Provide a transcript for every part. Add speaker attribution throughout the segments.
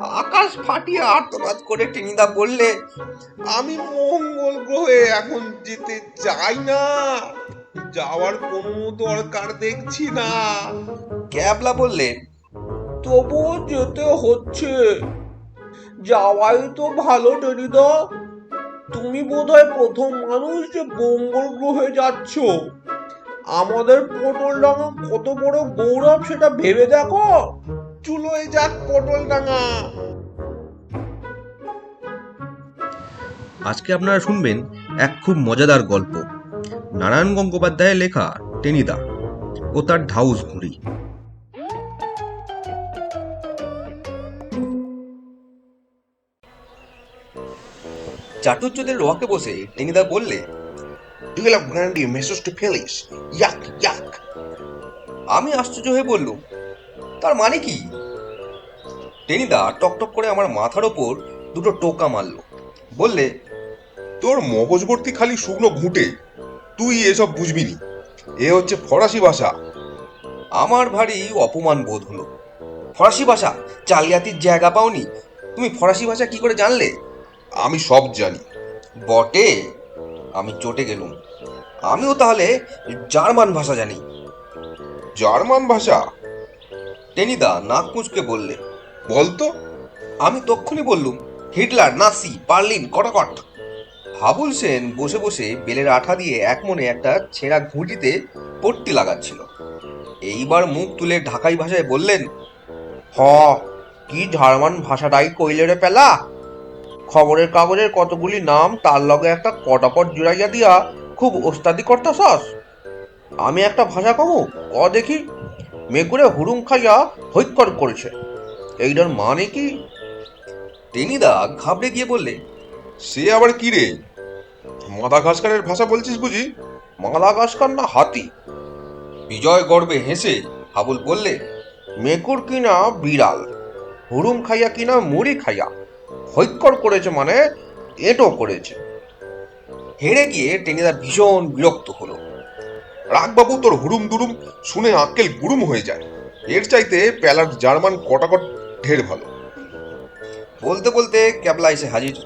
Speaker 1: আকাশ ফাটিয়ে আর্তনাদ করে টেনিদা বললে,
Speaker 2: আমি মঙ্গল গ্রহে এখন যেতে চাই না। যাওয়ার কোনো দরকার দেখছি না।
Speaker 1: ক্যাবলা বললে,
Speaker 3: তবুও যেতে হচ্ছে। যাওয়াই তো ভালো, টেনিদা। তুমি বোধহয় প্রথম মানুষ যে মঙ্গল গ্রহে যাচ্ছ। আমাদের পটল কত বড় গৌরব সেটা ভেবে দেখো।
Speaker 2: চুলোয় যাক পটল ডাঙা।
Speaker 4: আজকে আপনারা শুনবেন এক খুব মজাদার গল্প। নারায়ণ গঙ্গোপাধ্যায়ের লেখা টেনিদা ও তার ঢাউস ঘুড়ি।
Speaker 1: চাটুর্যদের রোয়াকে বসে টেনিদা বললে
Speaker 2: ডিল অফ গ্র্যান্ডি মেসেজ টু ফেলিস ইয়াক ইয়াক
Speaker 1: আমি আশ্চর্য হয়ে বললুম তার মানে কি? টেনিদা টকটক করে আমার মাথার ওপর দুটো টোকা মারলো। বললে,
Speaker 2: তোর মগজ ভর্তি খালি শুকনো ঘুঁটে, তুই এসব বুঝবি নি। এ হচ্ছে ফরাসি ভাষা।
Speaker 1: আমার ভারী অপমান বোধ হলো। ফরাসি ভাষা? জালিয়াতির জায়গা পাওনি? তুমি ফরাসি ভাষা কি করে জানলে?
Speaker 2: আমি সব জানি।
Speaker 1: বটে? আমি চটে গেলুম। আমিও তাহলে জার্মান ভাষা জানি।
Speaker 2: জার্মান ভাষা?
Speaker 1: টেনিদা নাক কুঁচকে বললে,
Speaker 2: বলতো?
Speaker 1: আমি তক্ষুনি বললুম, হিটলার, নাসি বার্লিন কটাকট। হাবুল সেন বসে বসে বেলের আঠা দিয়ে এক মনে একটা ছেঁড়া ঘুঁটিতে পট্টি লাগাচ্ছিল। এইবার মুখ তুলে ঢাকাই ভাষায় বললেন, হ, কি জার্মান ভাষাটাই কইলে রে পেলা? খবরের কাগজের কতগুলি নাম তার লগে একটা কটাপট জুড়াইয়া দিয়া খুব ওস্তাদি করতাসস আমি একটা ভাষা কমু, ক দেখি? মেঘুরে হুড়ুম খাইয়া হৈকর করেছে। এইটার মানে কি? টেনিদা ঘাবড়ে গিয়ে বললে,
Speaker 2: সে আবার কি রে? মাদাগাস্কারের ভাষা বলছিস বুঝি?
Speaker 1: মাদাগাস্কার না হাতি? বিজয় গর্বে হেসে হাবুল বললে, মেকুর কিনা বিড়াল, হুড়ুম খাইয়া কিনা মুড়ি খাইয়া হৈক্কর করেছে মানে এটো করেছে। হেরে গিয়ে টেনিদা ভীষণ বিরক্ত হলো।
Speaker 2: রাগবাবু তোর হুড়ুম দুরুম শুনে আক্কেল গুরুম হয়ে যায়। এর চাইতে প্যালার জার্মান কটাকট ঢের ভালো।
Speaker 1: বলতে বলতে ক্যাবলা এসে হাজির।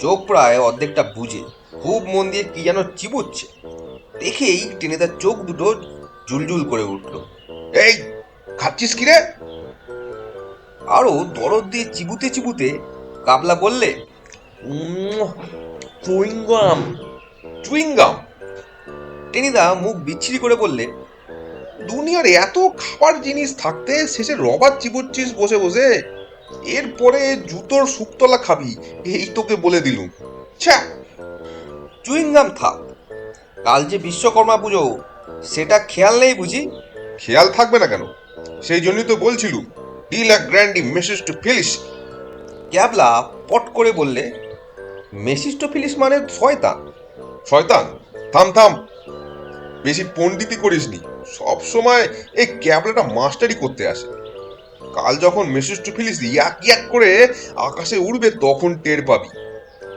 Speaker 1: চোখ প্রায় অর্ধেকটা বুঝে খুব মন দিয়ে কি যেন চিবুচ্ছে। দেখেই টেনিদার চোখ দুটো জুলজুল করে উঠল।
Speaker 2: এই, খাচ্ছিস কি রে?
Speaker 1: আরও দরদ দিয়ে চিবুতে চিবুতে কাবলা বললে
Speaker 3: চুইংগাম।
Speaker 2: চুইংগাম?
Speaker 1: টেনিদা মুখ বিচ্ছিরি করে বললে,
Speaker 2: দুনিয়ার এত খাবার জিনিস থাকতে শেষে রবার চিবুচ্ছিস বসে বসে। এরপরে জুতোর শুকতলা খাবি, এই তোকে বলে দিলুম। ছ্যা,
Speaker 1: চুইংগাম থাক। কাল যে বিশ্বকর্মা পুজো, সেটা খেয়াল নেই বুঝি?
Speaker 2: খেয়াল থাকবে না কেন? সেই জন্যই তো বলছিলুম ডিল আ গ্র্যান্ডি মেসেজ টু ফিলিস।
Speaker 1: ক্যাবলা পট করে বললে মেসিস্টোফিলিস মানে শয়তান।
Speaker 2: শয়তান? থাম থাম বেশি পণ্ডিতি করিসনি। সব সময় এই ক্যাবলাটা মাস্টারি করতে আসে। কাল যখন মেসেজ টু ফিলিস ইয়াক ইয়াক করে আকাশে উড়বে তখন টের পাবি।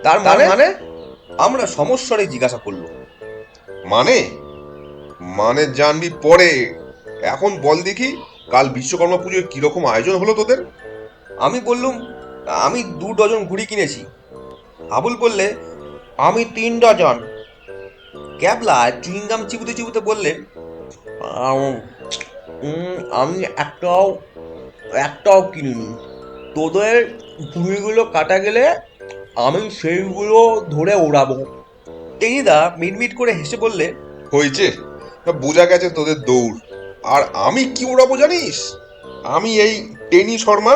Speaker 1: তার
Speaker 2: তার
Speaker 1: মানে?
Speaker 2: মানে?
Speaker 1: আমরা সমস্যারে জিজ্ঞাসা করল
Speaker 2: মানে? মানে জানবি পরে। এখন বল দেখি কাল বিশ্বকর্মা পুজোয় কীরকম আয়োজন হলো তোদের?
Speaker 1: আমি বললুম আমি দু ডজন ঘুড়ি কিনেছি। আবুল বললে আমি তিন ডজন। ক্যাবলা চুইংগাম চিবুতে চিবুতে বললে
Speaker 3: আম, একটাও একটাও কিনিনি। তোদের ঘুড়িগুলো কাটা গেলে আমি সেইগুলো ধরে ওড়াবো।
Speaker 1: টেনিদা মিটমিট করে হেসে বললে
Speaker 2: হয়েছে। বোঝা গেছে তোদের দৌড়। আর আমি কি ওড়াবো জানিস? আমি এই টেনি শর্মা?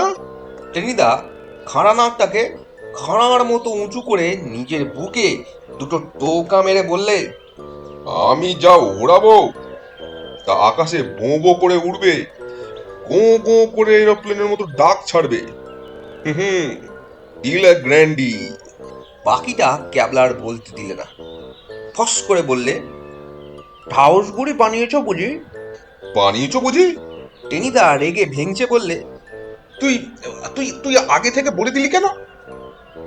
Speaker 1: টেনিদা খাড়া নাকটাকে খাড়ার মতো উঁচু করে নিজের বুকে দুটো টোকা মেরে বললে
Speaker 2: আমি যা ওড়াবো তা আকাশে বো বো করে উড়বে গো গো করে এরোপ্লেনের মতো ডাক ছাড়বে। হুম ডিলা গ্র্যান্ডি।
Speaker 1: বাকিটা ক্যাবলার বলতে দিলে না। ফস করে বললে ঢাউস গুড়ি বানিয়েছ বুঝি?
Speaker 2: বানিয়েছ বুঝি?
Speaker 1: টেনিদা রেগে ভেঙচে বললে
Speaker 2: তুই তুই তুই আগে থেকে বলে দিলি কেন?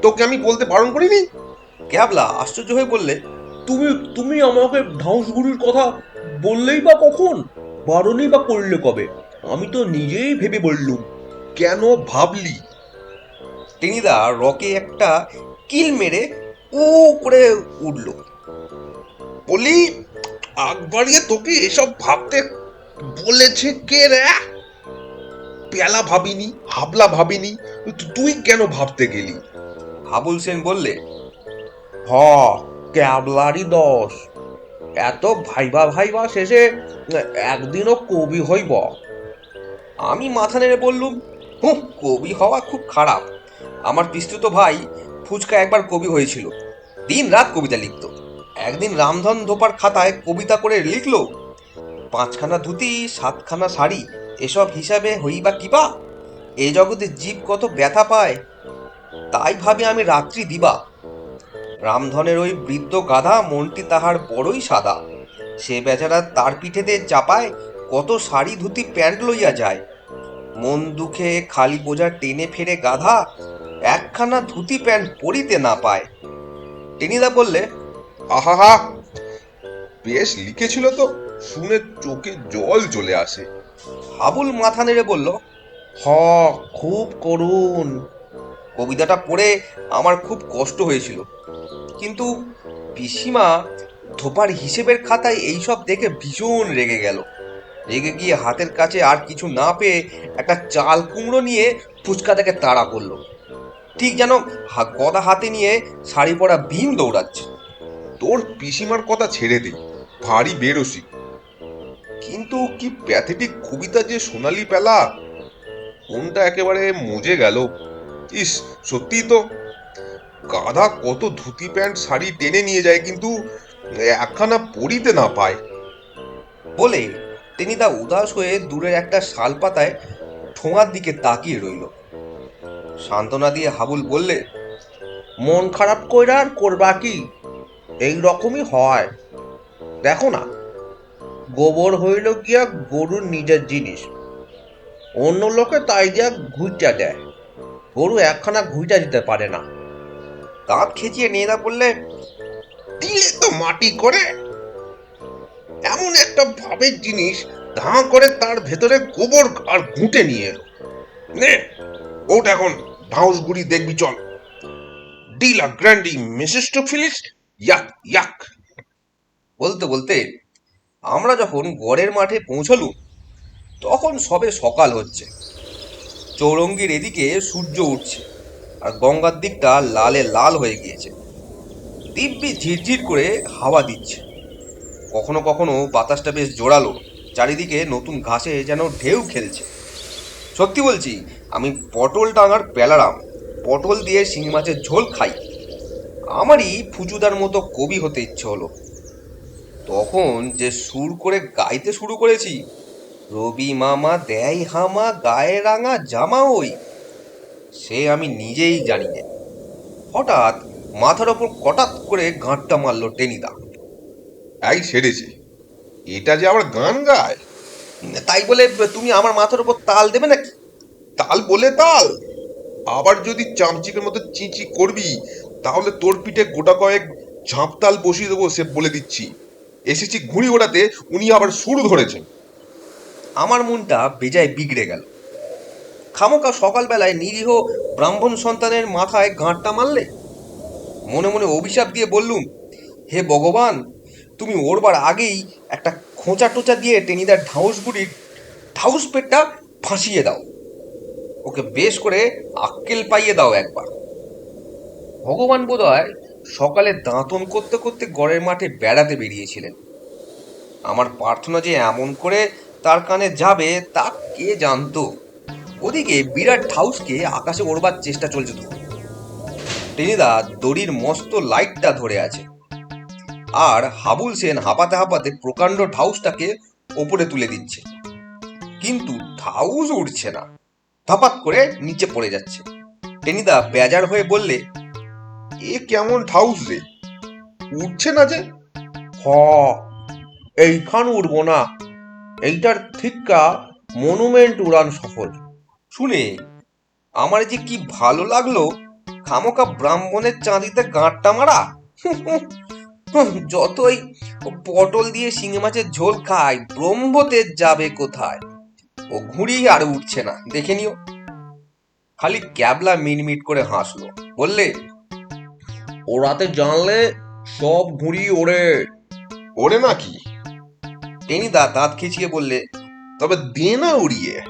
Speaker 2: তোকে আমি বলতে বারণ করিনি?
Speaker 1: ক্যাবলা আশ্চর্য হয়ে বললে
Speaker 3: তুমি তুমি আমাকে ঢাউসগুড়ির কথা বললেই বা কখন? বারণই বা করলে কবে? আমি তো নিজেই ভেবে বললুম।
Speaker 2: কেন ভাবলি?
Speaker 1: টেনিদা রকে একটা কিল মেরে ও করে উঠল।
Speaker 2: বলি, আগ বাড়িয়ে তোকে এসব ভাবতে বলেছে কে রে? পেলা ভাবিনি, হাবলা ভাবিনি, তুই কেন ভাবতে গেলি?
Speaker 1: হাবুল সেন বললে,
Speaker 3: হ ক্যাবলারি দশ। এত ভাইবা ভাইবা শেষে একদিনও কবি হইব।
Speaker 1: আমি মাথা নেড়ে বললুম, হুঁ, কবি হওয়া খুব খারাপ। আমার পিস্তুত ভাই ফুচকা একবার কবি হয়েছিল। দিন রাত কবিতা লিখত। একদিন রামধন ধোপার খাতায় কবিতা করে লিখল, পাঁচখানা ধুতি, সাতখানা শাড়ি, এসব হিসাবে হইবা কিবা এ জগতে জীব কত ব্যথা পায়। তাই ভাবে আমি রাত্রি দিবা। রামধনের ওই বৃদ্ধ গাধা মনটি তাহার বড়ই সাদা। সে বেচারা তার পিঠেতে চাপায় কত শাড়ি ধুতি প্যান্ট লইয়া যায়। মন দুঃখে খালি বোঝা টেনে ফেরে গাধা একখানা ধুতি প্যান্ট পরিতে না পায়। টেনিদা বললে
Speaker 2: আহা বেশ লিখেছিল তো শুনে চোখে জল চলে আসে।
Speaker 1: হাবুল মাথা নেড়ে বলল
Speaker 3: হ খুব করুণ।
Speaker 1: কবিতাটা পড়ে আমার খুব কষ্ট হয়েছিল। কিন্তু পিসিমা ধোপার হিসেবের খাতায় এইসব দেখে ভীষণ রেগে গেল। রেগে গিয়ে হাতের কাছে আর কিছু না পেয়ে একটা চাল কুমড়ো নিয়ে ফুচকা থেকে তাড়া করল। ঠিক যেন গদা হাতে নিয়ে শাড়ি পরা ভীম দৌড়াচ্ছে।
Speaker 2: তোর পিসিমার কথা ছেড়ে দে, ভারী বেরসি। কিন্তু কি প্যাথেটিক কবিতা যে সোনালি পেলা? কোনটা একেবারে মজে গেল? ইস সত্যি তো? গাধা কত ধুতি প্যান্ট, শাড়ি টেনে নিয়ে যায় কিন্তু একখানা পরিতে না পায়।
Speaker 1: বলে টেনিদা উদাস হয়ে দূরের একটা শাল পাতায় ঠোঙার দিকে তাকিয়ে রইল। সান্ত্বনা দিয়ে হাবুল বললে,
Speaker 3: মন খারাপ কইরা আর করবা কি? এই রকমই হয়। দেখো না, গোবর হইল গিয়া গরুর নিজের জিনিস। অন্য লোকে তাই দিয়া ঘুইটা দেয়। গরু একখানা ঘুইটা দিতে পারে না।
Speaker 1: দাঁত খেঁচিয়ে নেদা বললে,
Speaker 2: দিলে তো মাটি করে। এমন একটা ভাবের জিনিস ধাঁ করে তার ভেতরে গোবর আর ঘুঁটে নিয়ে এলো। নে, ওটা এখন ঢাউস গুড়ি দেখবি, চল। ডিলা গ্র্যান্ডি মিসেস টু ফিলিস ইয়াক ইয়াক।
Speaker 1: বলতে বলতে আমরা যখন গড়ের মাঠে পৌঁছলুম, তখন সবে সকাল হচ্ছে। চৌরঙ্গির এদিকে সূর্য উঠছে আর গঙ্গার দিকটা লালে লাল হয়ে গিয়েছে। দিব্যি ঝিরঝির করে হাওয়া দিচ্ছে। কখনো কখনো বাতাসটা বেশ জোরালো, চারিদিকে নতুন ঘাসে যেন ঢেউ খেলছে। সত্যি বলছি, আমি পটল টাঙার পেলারাম পটল দিয়ে শিঙি মাছের ঝোল খাই। আমারই ফুচুদার মতো কবি হতে ইচ্ছে হলো। তখন যে সুর করে গাইতে শুরু করেছি রবি মামা দেয় হামা গায়ে রাঙা জামা ওই। সে আমি নিজেই জানি না। হঠাৎ মাথার ওপর কটাত করে গাঁটটা মারলো টেনিদা
Speaker 2: এই সেরেছে এটা যে আবার গান গায়?
Speaker 1: তাই বলে তুমি আমার মাথার ওপর তাল দেবে নাকি?
Speaker 2: তাল বলে তাল। আবার যদি চামচিকের মতো চিঁচি করবি তাহলে তোর পিঠে গোটা কয়েক ঝাঁপতাল বসিয়ে দেবো সে বলে দিচ্ছি। এসেছি ঘুড়ি ওড়াতে উনি আবার সুর ধরেছেন।
Speaker 1: আমার মনটা বেজায় বিগড়ে গেল। খামোকা সকালবেলায় নিরীহ ব্রাহ্মণ সন্তানের মাথায় গাঁটটা মারলে? মনে মনে অভিশাপ দিয়ে বললুম, হে ভগবান, তুমি ওরবার আগেই একটা খোঁচা টোচা দিয়ে টেনিদার ঢাউস বুড়ির ঢাউস পেটটা ফাঁসিয়ে দাও। ওকে বেশ করে আক্কেল পাইয়ে দাও একবার। ভগবান বোধহয় সকালে দাঁতন করতে করতে গড়ের মাঠে বেড়াতে বেরিয়েছিলেন। আমার প্রার্থনা যে এমন করে তার কানে যাবে তা কে জানতো? ওদিকে বিরাট হাউসকে আকাশে ওড়বার চেষ্টা চলছে তো। টেনিদা দড়ির মস্ত লাইটটা ধরে আছে। আর হাবুল সেন হাঁপাতে হাঁপাতে প্রকাণ্ড ঢাউসটাকে ওপরে তুলে দিচ্ছে। কিন্তু ঢাউস উঠছে না। ধপাত করে নিচে পড়ে যাচ্ছে। টেনিদা বেজার হয়ে বললে,
Speaker 2: এ কেমন ঠাউস রে? উঠছে না যে?
Speaker 3: হ, এইখান উঠবো না। এইটার ঠিকা মনুমেন্ট উড়ান সফল
Speaker 1: শুনে আমার যে কি ভালো লাগল খামোকা ব্রাহ্মণের চাঁদিতে গাঁটটা মারা। যতই পটল দিয়ে শিঙে মাছের ঝোল খায় ব্রহ্মতে যাবে কোথায়? ও ঘুড়ি আর উঠছে না, দেখে নিও। খালি ক্যাবলা মিনমিট করে হাসলো। বললে
Speaker 3: ওরাতে জানলে সব ঘুড়ি ওড়ে।
Speaker 2: ওরে নাকি
Speaker 1: টেনিদা দাঁত খিচিয়ে বললে,
Speaker 2: তবে দে না উড়িয়ে।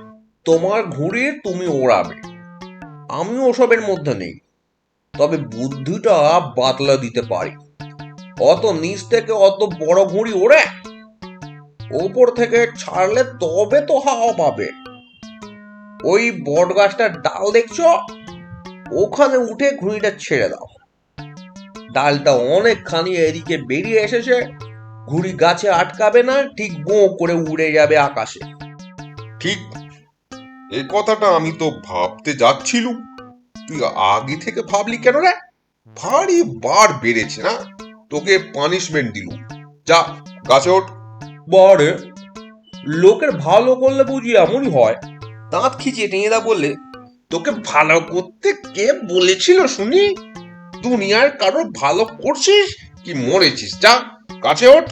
Speaker 3: তোমার ঘুড়ি তুমি ওড়াবে। আমি ওসবের মধ্যে নেই। তবে বুদ্ধিটা বাতলা দিতে পারি। অত নিচ থেকে অত বড় ঘুড়ি ওড়ে। ওপর থেকে ছাড়লে তবে তো হাওয়া পাবে। ওই বট গাছটার ডাল দেখছ? ওখানে উঠে ঘুড়িটা ছেড়ে দাও। ডালটা অনেকখানি এদিকে বেরিয়ে এসেছে। ঘুড়ি গাছে আটকাবে না ঠিক গো করে উড়ে যাবে আকাশে।
Speaker 2: ঠিক এ কথাটা আমি তো ভাবতে যাচ্ছিলুম তুই আগে থেকে ভাবলি কেন রে? ভারী বার বেড়েছে না? তোকে পানিশমেন্ট দিলুম। যা গাছে ওঠ।
Speaker 3: বারে লোকের ভালো করলে বুঝি এমনই হয়।
Speaker 1: দাঁত খিচিয়ে টেনিদা বললে
Speaker 2: তোকে ভালো করতে কে বলেছিল শুনি? দুনিয়ার কারও ভালো করছিস কি মরেছিস? যা কাছে ওঠ।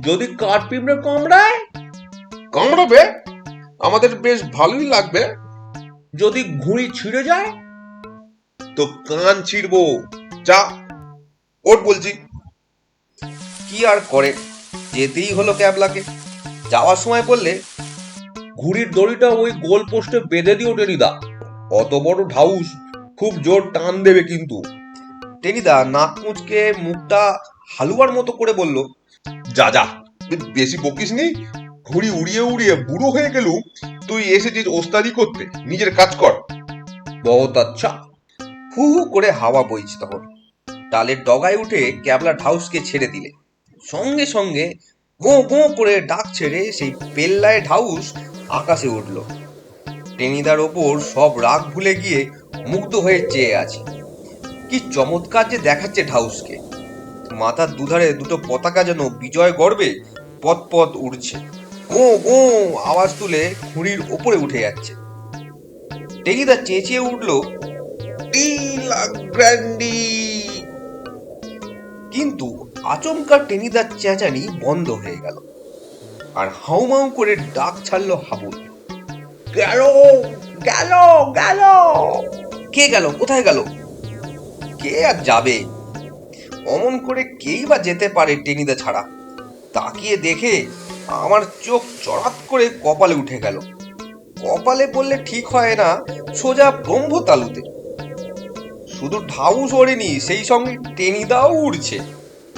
Speaker 3: যদি কাঠ পিঁপড়ে কামড়ায়,
Speaker 2: কামড়াবে। আমাদের বেশ ভালোই লাগবে।
Speaker 3: যদি ঘুড়ি ছিঁড়ে যায়,
Speaker 2: তো কান ছিড়বো। যা, ওঠ বলছি।
Speaker 1: কি আর করে? যেতেই হলো ক্যাবলাকে। যাওয়ার সময় বললে,
Speaker 3: ঘুড়ির দড়িটা ওই গোল পোস্টে বেঁধে দিও টেনিদা। অত বড় ঢাউস খুব জোর টান দেবে কিন্তু।
Speaker 1: টেনিদা নাক মুচকে মুখটা হালুয়ার মতো করে বলল,
Speaker 2: যা যা বেশি বকিস নি ঘুড়ি উড়িয়ে উড়িয়ে বুড়ো হয়ে গেলু তুই এসেছিস ওস্তাদি করতে, নিজের কাজ কর।
Speaker 3: বহুত আচ্ছা।
Speaker 1: হু হু করে হাওয়া বইছে তখন। ডালের ডগায় উঠে ক্যাবলা ঢাউসকে ছেড়ে দিলে। সঙ্গে সঙ্গে গো গো করে ডাক ছেড়ে সেই পেল্লায় ঢাউস আকাশে উঠল। টেনিদার ওপর সব রাগ ভুলে গিয়ে মুগ্ধ হয়ে চেয়ে আছে। কি চমৎকার যে দেখাচ্ছে ঢাউসকে। মাথার দুধারে দুটো পতাকা যেন বিজয় গর্বে পথ পথ উড়ছে। গো গো, আওয়াজ তুলে ঘুড়ির ওপরে উঠে যাচ্ছে। টেনিদা চেঁচিয়ে উঠল কিন্তু আচমকা টেনিদার চেঁচানি বন্ধ হয়ে গেল। আর হাউমাউ করে ডাক ছাড়লো হাবুল,
Speaker 3: গেল গেল গেল!
Speaker 1: কে গেল? কোথায় গেল? কে আর যাবে? অমন করে কেই বা যেতে পারে টেনিদা ছাড়া? তাকিয়ে দেখে আমার চোখ চড়াত করে কপালে উঠে গেল। কপালে বললে ঠিক হয় না, সোজা ব্রহ্ম তালুতে শুধু ঢাউস ওড়েনি, সেই সঙ্গে টেনিদাও উড়ছে।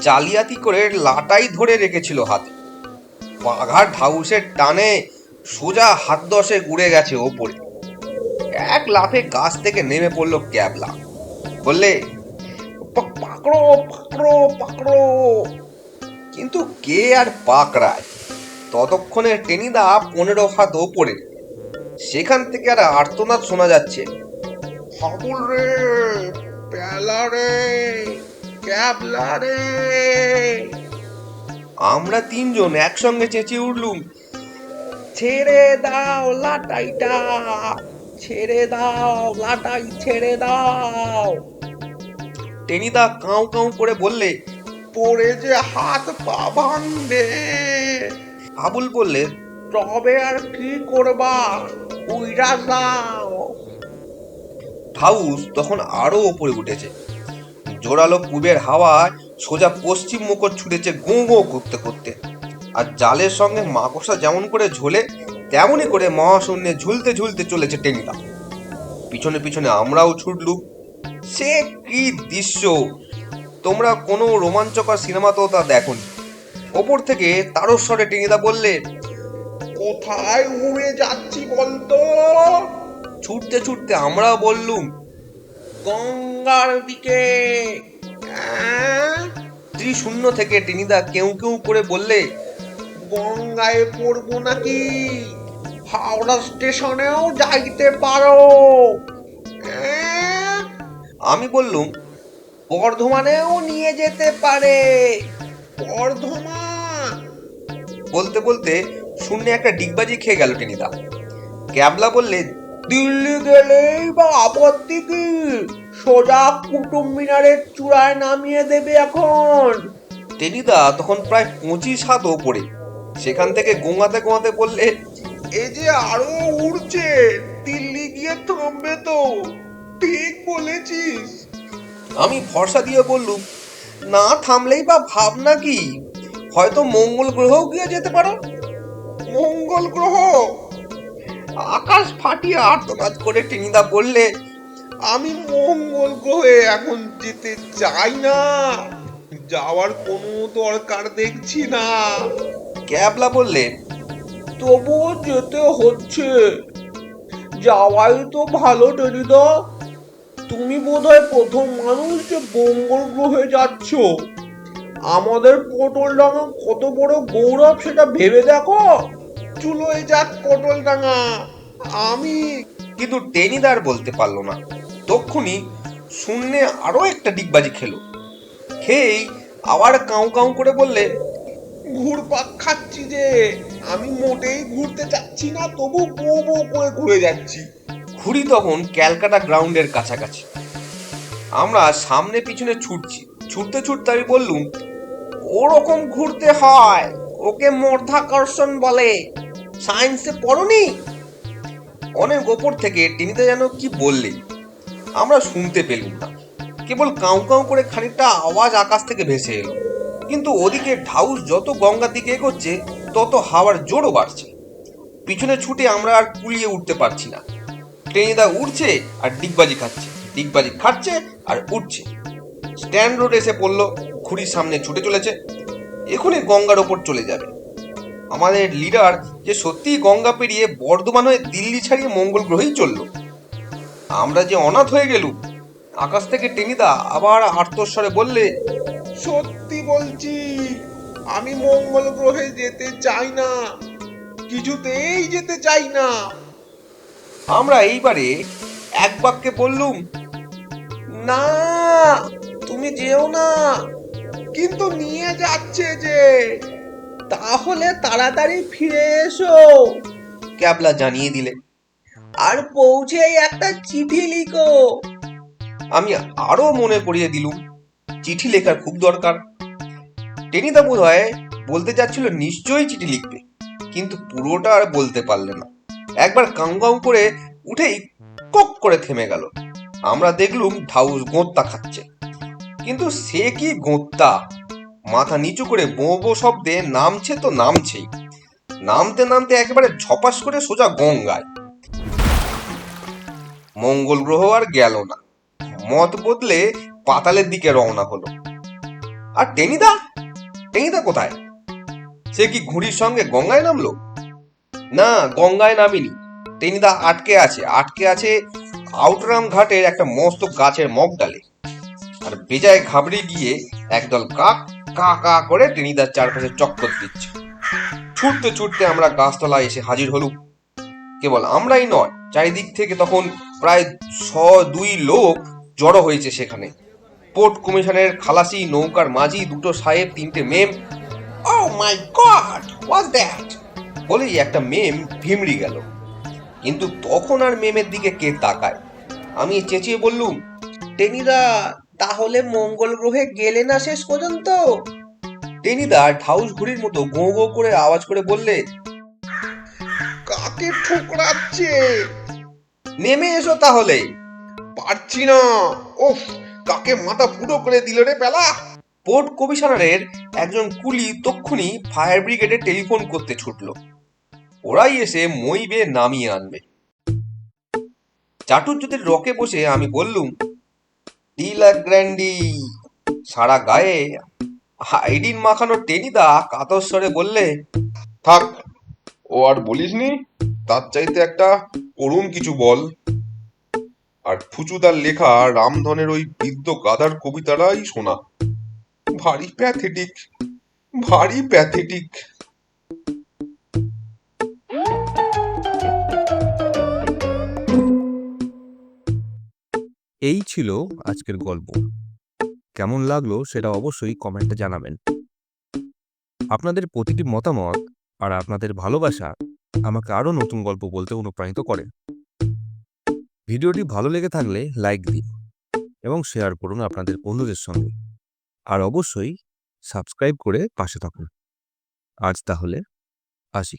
Speaker 1: জালিয়াতি করে লাটাই ধরে রেখেছিল হাতে। বাঘা ঢাউসের টানে সোজা হাত দশে উড়ে গেছে ওপরে। এক লাফে গাছ থেকে নেমে পড়ল ক্যাবলা। বললে
Speaker 3: পাকড়ো পাকড়ো পাকড়ো
Speaker 1: কিন্তু কে আর পাকড়ায়? ততক্ষণে টেনিদা পনেরো হাত ওপরে সেখান থেকে আর আর্তনাদ শোনা যাচ্ছে
Speaker 2: হাবুল রে পেলা রে ক্যাবলা রে।
Speaker 1: আমরা তিনজন একসঙ্গে চেঁচিয়ে উঠলুম
Speaker 3: ছেড়ে দাও লাটাইটা ছেড়ে দাও লাটাই ছেড়ে দাও।
Speaker 1: টেনিদা কাউ কাউ করে বললে
Speaker 2: পড়ে যে হাত পা ভাঙবে।
Speaker 1: আবুল বললে
Speaker 3: তবে আর কি করবা? উইরা যাও।
Speaker 1: হাউস তখন আরও ওপরে উঠেছে। জোরালো পূবের হাওয়ায় সোজা পশ্চিম মুখর ছুটেছে গো গো করতে করতে। আর জালের সঙ্গে মাকড়সা যেমন করে ঝোলে তেমনই করে মহাশূন্যে ঝুলতে ঝুলতে চলেছে টেনিদা। পিছনে পিছনে আমরাও ছুটলুম সে কি দৃশ্য? তোমরা কোনো রোমাঞ্চকর সিনেমা তো তা দেখনি। ওপর থেকে তারস্বরে টেনিদা বললে
Speaker 2: কোথায় উড়ে যাচ্ছি বলতো?
Speaker 1: ছুটতে ছুটতে আমরাও বললুম
Speaker 3: গঙ্গার দিকে।
Speaker 1: ত্রিশূন্য থেকে টেনিদা কেউ কেউ করে বললে
Speaker 2: গঙ্গায় পড়ব নাকি?
Speaker 3: হাওড়া স্টেশনেও যাইতে পারো।
Speaker 1: আমি বললুম, বর্ধমানেও নিয়ে যেতে পারে।
Speaker 2: বর্ধমান
Speaker 1: বলতে বলতে শূন্য একটা ডিগবাজি খেয়ে গেল টেনিদা। ক্যাবলা বললে,
Speaker 3: দিল্লি গেলেই বা আপত্তি কি সোজা কুটুম মিনারের চূড়ায় নামিয়ে দেবে এখন।
Speaker 1: টেনিদা তখন প্রায় পঁচিশ হাত ওপরে। সেখান থেকে গোঙাতে গোঙাতে বললে,
Speaker 2: এ যে আরও উড়ছে, দিল্লি গিয়ে থামবে তো। ঠিক বলেছিস।
Speaker 1: আমি ভরসা দিয়ে বললুম, না থামলেই বা ভাবনা কি? হয়তো মঙ্গল গ্রহেও গিয়ে যেতে পারো।
Speaker 2: মঙ্গল গ্রহ?
Speaker 1: আকাশ ফাটিয়ে আর্তনাদ করে টেনিদা বললে,
Speaker 2: আমি মঙ্গল গ্রহে এখন যেতে চাই না। যাওয়ার কোনো দরকার দেখছি না।
Speaker 1: ক্যাবলা বললে,
Speaker 3: তবুও যেতে হচ্ছে। যাওয়াই তো ভালো, টেনিদা। তুমি বোধহয় প্রথম মানুষ যে মঙ্গল গ্রহে যাচ্ছ। আমাদের পটল ডাঙা কত বড় গৌরব সেটা ভেবে দেখো?
Speaker 2: চুলোয় যাক পটল ডাঙা। আমি
Speaker 1: কিন্তু টেনিদার বলতে পারল না। তক্ষুনি শূন্যে আরও একটা ডিগবাজি খেলো। খেয়েই আবার কাউ কাউ করে বললে
Speaker 2: ঘুরপাক খাচ্ছি যে আমি মোটেই ঘুরতে চাচ্ছি না তবু বউ বউ করে ঘুরে যাচ্ছি।
Speaker 1: ঘুড়ি তখন ক্যালকাটা গ্রাউন্ডের কাছাকাছি। আমরা সামনে পিছনে ছুটছি। ছুটতে ছুটতে আমি বললুম, ওরকম ঘুরতে হয়, ওকে মধ্যাকর্ষণ বলে। সায়েন্সে পড়নি? অনেক ওপর থেকে টিনিতে যেন কি বললে, আমরা শুনতে পেলুম না। কেবল কাউ কাউ করে খানিকটা আওয়াজ আকাশ থেকে ভেসে এলো। কিন্তু ওদিকে ঢাউস যত গঙ্গার দিকে এগোচ্ছে, তত হাওয়ার জোরও বাড়ছে। পিছনে ছুটে আমরা আর কুলিয়ে উঠতে পারছি না। ট্রেনিদা উঠছে আর ডিগবাজি খাচ্ছে। ডিগবাজি খাচ্ছে আর উঠছে স্ট্যান্ড রোড এসে পড়ল খুঁড়ির সামনে ছুটে চলেছে। এখনই গঙ্গার ওপর চলে যাবে। আমাদের লিডার যে সত্যিই গঙ্গা পেরিয়ে বর্ধমান হয়ে দিল্লি ছাড়িয়ে মঙ্গল গ্রহেই চলল। আমরা যে অনাথ হয়ে গেলুম, আকাশ থেকে টেনিদা আবার আর্তস্বরে বললে,
Speaker 2: সত্যি বলছি, আমি মঙ্গল গ্রহে যেতে চাই না, কিছুতেই যেতে চাই না।
Speaker 1: আমরা এইবারে এক বাক্যে বললুম, না, তুমি যেও না,
Speaker 2: কিন্তু নিয়ে যাচ্ছে যে,
Speaker 3: তাহলে তাড়াতাড়ি ফিরে এসো।
Speaker 1: ক্যাবলা জানিয়ে দিলে,
Speaker 3: আর পৌঁছেই একটা চিঠি লিখো।
Speaker 1: আমি আরও মনে করিয়ে দিলুম, চিঠি লেখার খুব দরকার। টেনিদা বোধ হয় বলতে যাচ্ছিল, নিশ্চয়ই চিঠি লিখবে। কিন্তু পুরোটা আর বলতে পারলে না। একবার কাউ করে উঠেই কক করে থেমে গেল। আমরা দেখলুম ঢাউস গোঁত্তা খাচ্ছে। কিন্তু সে কি গোঁত্তা? মাথা নিচু করে বো বো শব্দে নামছে তো নামছেই। নামতে নামতে একেবারে ঝপাস করে সোজা গঙ্গায়। মঙ্গল গ্রহ আর গেল না। মত বদলে পাতালের দিকে রওনা হলো। আর টেনিদা? টেনিদা কোথায়? সে কি ঘুড়ির সঙ্গে গঙ্গায় নামলো? না, গঙ্গায় নামিনি। টেনিদা আটকে আছে আটকে আছে আউটরাম ঘাটের একটা মস্ত গাছের মগডালে আর বেজায় ঘাবড়ে গিয়ে একদল কাক, কা কা করে টেনিদার চারপাশে চক্কর দিচ্ছে। ছুটতে ছুটতে আমরা গাছতলায় এসে হাজির হলুম। কেবল আমরাই নয়, চারিদিক থেকে তখন প্রায় শ, দুই লোক জড়ো হয়েছে সেখানে। পোর্ট কমিশনের খালাসি, নৌকার মাঝি, দুটো সাহেব, তিনটে মেম। ও মাই গড ওয়াজ দ্যাট বলেই একটা মেম ভিমড়ি গেল। কিন্তু তখন আর মেমের দিকে কে তাকায়? আমি চেঁচিয়ে বললুম টেনিদা তাহলে মঙ্গল গ্রহে গেলে না শেষ পর্যন্ত? টেনিদা ঠাউস ঘুড়ির মতো গো গো করে আওয়াজ করে বললে
Speaker 2: কাকে ঠুকরাচ্ছে?
Speaker 1: নেমে এসো তাহলে।
Speaker 2: পারছি না। ওফ কাকে মাথা ফুটো করে দিল রে পেলা?
Speaker 1: পোর্ট কমিশনারের একজন কুলি তক্ষুনি ফায়ার ব্রিগেডে টেলিফোন করতে ছুটলো। ওরাই এসে মই বেয়ে নামিয়ে আনবে। চাটুর্যদের রকে বসে আমি বললুম ডিলা গ্র্যান্ডি, সারা গায়ে হাইডিন মাখানো টেনিদা কাতর স্বরে বললে,
Speaker 2: থাক, ও আর বলিসনি, তার চাইতে একটা করুণ কিছু বল আর ফুচুদার লেখা রামধনের ওই বৃদ্ধ গাধার কবিতাটাই শোনা। ভারী প্যাথেটিক ভারী প্যাথেটিক।
Speaker 4: এই ছিল আজকের গল্প। কেমন লাগল সেটা অবশ্যই কমেন্টে জানাবেন। আপনাদের প্রতিটি মতামত আর আপনাদের ভালোবাসা আমাকে আরও নতুন গল্প বলতে অনুপ্রাণিত করে। ভিডিওটি ভালো লেগে থাকলে লাইক দিন এবং শেয়ার করুন আপনাদের বন্ধুদের সঙ্গে। আর অবশ্যই সাবস্ক্রাইব করে পাশে থাকুন। আজ তাহলে আসি।